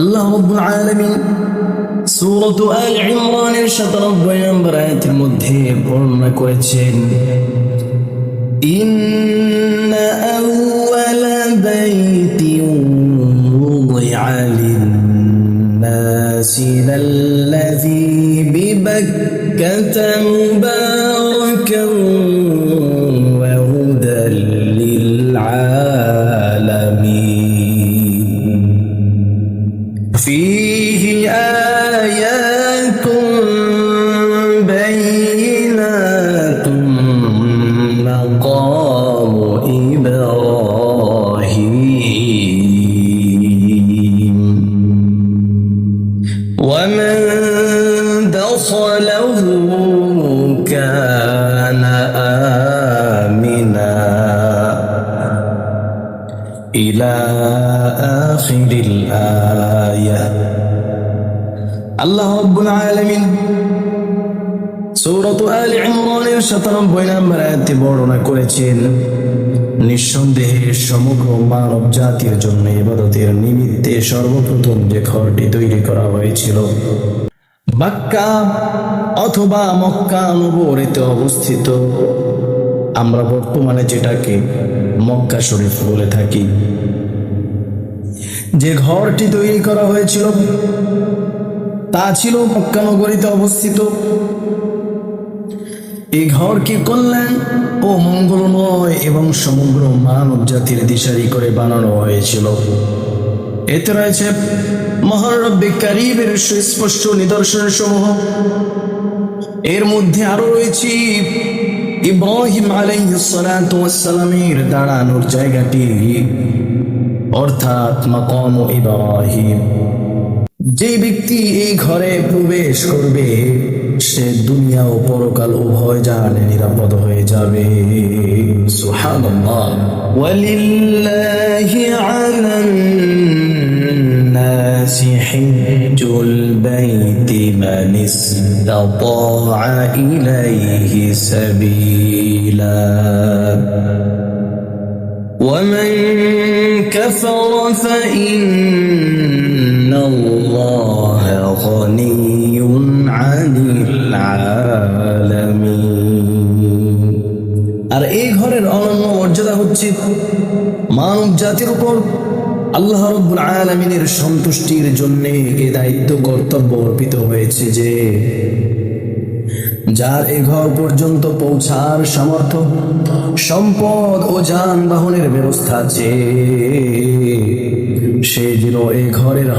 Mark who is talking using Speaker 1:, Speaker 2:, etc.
Speaker 1: আল্লাহ রব্বুল আলামিন সূরাত আল ইমরানের 97 নম্বর আয়াতের মধ্যে বর্ণনা করেছেন إن أول بيت وضع للناس للذي ببكة مباركا فيه آيات بينات مقام إبراهيم. ومن دخله كان إلى آخر الآية আল্লাহ রব্বুল আলামিন সূরাত আল ইমরানের 97 নম্বর আয়াতে বর্ণনা করেছেন নিঃসন্দেহে সমগ্র মানব জাতির জন্য ইবাদতের নিমিত্তে সর্বপ্রথম যে ঘরটি তৈরি করা হয়েছিল বাক্কা অথবা মক্কা নগরীতে অবস্থিত আমরা বর্তমানে যেটাকে মক্কা শরীফ বলে থাকি। যে ঘরটি তৈরি করা হয়েছিল, তা ছিল মক্কা নগরীতে অবস্থিত। এই ঘর কি কল্যাণ ও মঙ্গলময় এবং সমগ্র মানব জাতির দিশারি করে বানানো হয়েছিল। এতে রয়েছে মহান রব্বে কারিবের সুস্পষ্ট নিদর্শন সমূহ এর মধ্যে আরও রয়েছে ইব্রাহিম আলাইহিসসালামের দাঁড়ানোর জায়গাটি অর্থাৎ মাকাম ইব্রাহিম। যে ব্যক্তি এই ঘরে প্রবেশ করবে, সে দুনিয়া ও পরকাল উভয় জাহানে নিরাপদ হয়ে যাবে। সুবহানাল্লাহ। ওয়ালিল্লাহি الناس حج البيت من استطاع إليه سبيلا ومن كفر فإن الله غني عن العالمين আর এই ঘরের অনন্য মর্যাদা হচ্ছে মানব জাতির উপর আল্লাহ রব্বুল আলমিনের সন্তুষ্টির জন্য এ দায়িত্ব কর্তব্য অর্পিত হয়েছে যে, যার এ ঘর পর্যন্ত পৌঁছার সামর্থ্য, সম্পদ ও যানবাহনের ব্যবস্থা আছে সে যেন এ ঘরের